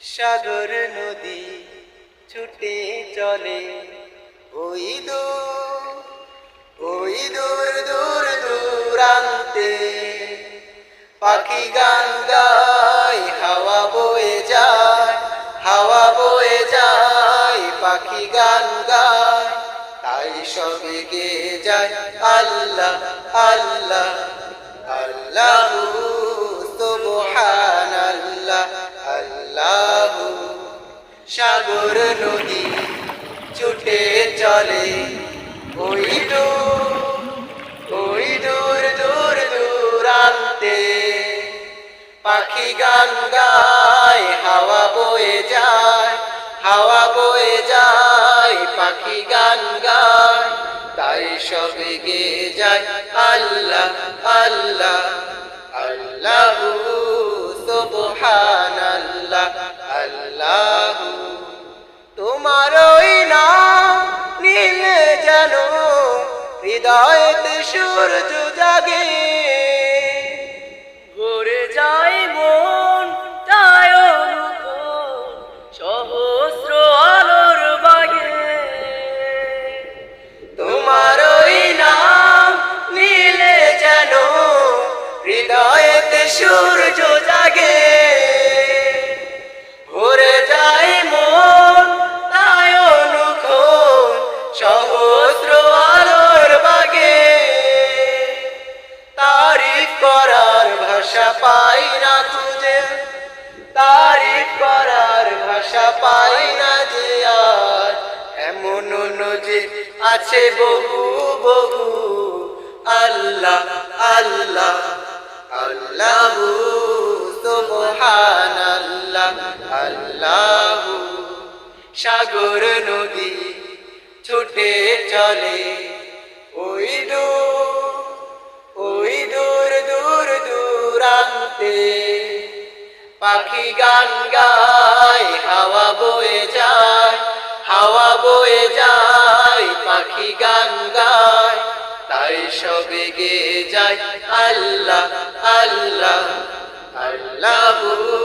সাগর নদী ছুটে চলে। ওই দূর ওই দূর দূর দূরান্তে পাখি গান গায়, হাওয়া বয়ে যায়, হাওয়া বয়ে যায়, পাখি গান গায়। তাই সবে গে যায় আল্লাহ আল্লাহ আল্লাহ সুবহানাল্লাহ আল্লাহ সাগর নদী ছুটে চলে। ওই দূর ওই দূর দূর দূরান্তে পাখি গান গায়, হাওয়া বয়ে যায়, হাওয়া বয়ে যায়, পাখি গান গায়। তাই সবে গে যায় আল্লাহ আল্লাহ আল্লাহ সুবহানাল্লাহ আল্লাহ, তোমার ওই নাম নীলে জানো হৃদয়তে সূর্য জাগে। ভরে যায় মন, তাই সহস্র আলোর বাগে। তোমার ওই নাম নীলে জানো হৃদয়তে সূর্য ভাষা পাই না তুঝে তারিফ করার ভাষা পাই না যে আর। এমন নজে আছে বহু বহু। আল্লাহ আল্লাহ আল্লাহ সুবহানাল্লাহ, আল্লাহ সাগর নদী ছুটে চলে। ওই দূর রাতে পাখি গান গায়, হাওয়া বয়ে যায়, হাওয়া বয়ে যায়, পাখি গান গায়। তাই সবে গে যায় আল্লাহ আল্লাহ আল্লাহ